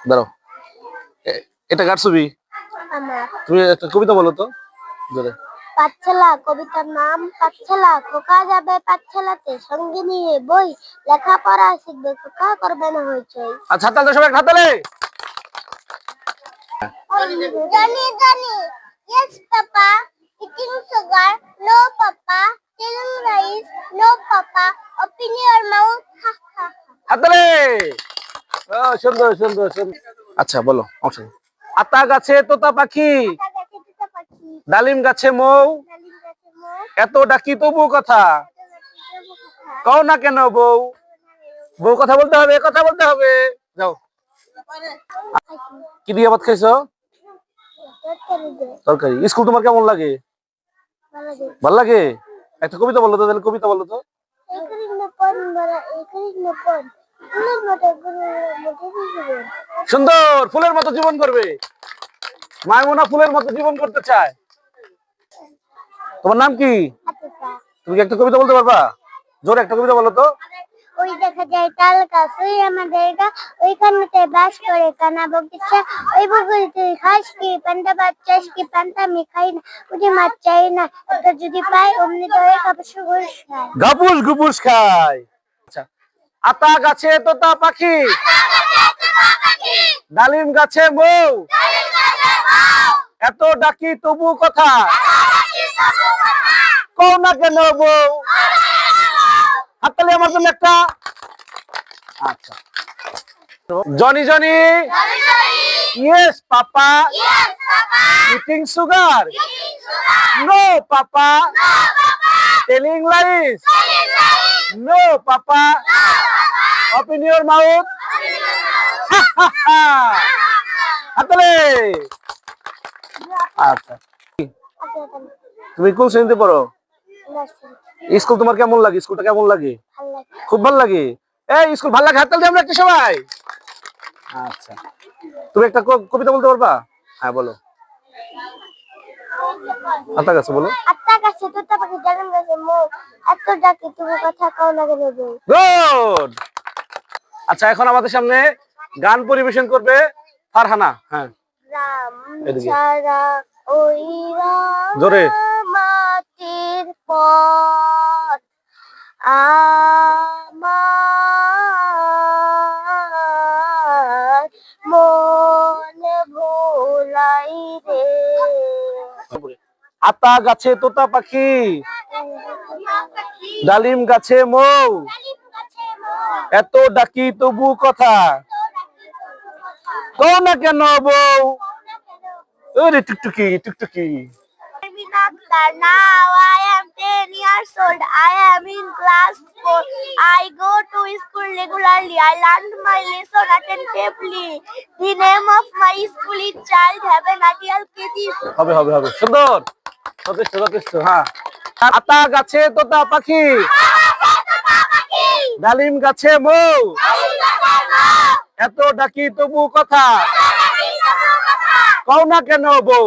দাঁড়াও। এটা কার ছবি? তুমি একটা কবিতা বলো তো। জোরে। পাঠশালা কবিতার নাম পাঠশালা খোকা যাবে পাঠশালাতে সঙ্গে নিয়ে বই লেখাপড়া শিখবে খোকা করবে না হইচই আচ্ছা হাততালি সবাই হাততালি Johnny Johnny yes papa eating sugar no papa telling rice no papa open your mouth হা হা হাততালি ও সুন্দর সুন্দর আচ্ছা বলো আতা গাছে তোতা পাখি। ডালিম গাছে মৌ। এত ডাকি তবু কথা। কও না কেন বউ? বউ কথা বলতে হবে, কথা বলতে হবে। যাও। কি দিয়ে ভাত খাইছো? তরকারি। স্কুল তোমার কেমন লাগে? ভালো লাগে? একটা কবিতা বলো তো, তাহলে কবিতা বলো তো। সুন্দর ফুলের মতো জীবন করবে। মায়মুনা ফুলের মতো জীবন করতে চায়। তোমার নাম কি? তুমি কি একটা কবিতা বলতে পারবা? জোরে একটা কবিতা বলো তো। ওই দেখা যায় তাল গাছ ওই আমাদের গা ওইখানেতে বাস করে কানা বগিচা। ওই বগল তুই খাস কি পান্তা ভাত চাস কি পান্তা আমি খাই না উঠে মাছ চাই না এটা যদি পাই অমনি খায়। গাপুস গুপুস খায়। আতা গাছে তোতা পাখি। ডালিম গাছে মৌ। এত ডাকি তবু কথা। কও না কেন বউ হাততালি আমার জন্য একটা। আচ্ছা। Johnny Johnny. Yes papa. Eating sugar no papa. Telling lies no papa. Open your mouth হাততালি আচ্ছা। তুমি কোন শ্রেণীতে পড়ো? স্কুল তোমার কেমন লাগে? স্কুলটা কেমন লাগে? খুব ভালো লাগে? এই স্কুল ভালো লাগে? হাততালি দিই আমরা একটা সবাই। আচ্ছা। তুমি একটা কবিতা বলতে পারবা? হ্যাঁ বলো। আতা গাছে বলো। আত্মা কাছে তোতা পাখি জানান গেছে মো। এত ডাকি তুমি কথা কাও না কেন গুড আচ্ছা এখন আমাদের সামনে গান পরিবেশন করবে ফারহানা। হ্যাঁ। জোরে। মাটির পথ আমার মন ভোলাই রে। আতা গাছে তোতা পাখি ডালিম গাছে মৌ। এত ডাকি তবু কথা কও না কেন বউ ওরে টুকটুকি টুকটুকি now I am 10 years old. I am in class 4. I go to school regularly. I learned my lesson attentively. The name of my school is Child Heaven Ideal KG. হবে হবে হবে সুন্দর যথেষ্ট যথেষ্ট হ্যাঁ আতা গাছে তোতা পাখি ডালিম গাছে মৌ। এত ডাকি তবু কথা। কও না কেন বউ?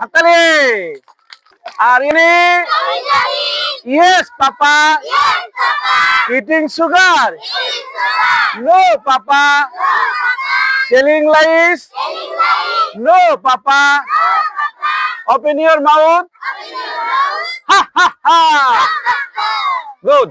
হাতালে আর ইনি? Yes, papa. Eating sugar. No, papa. Telling lies. No, papa. Open your mouth হা হা হা। গুড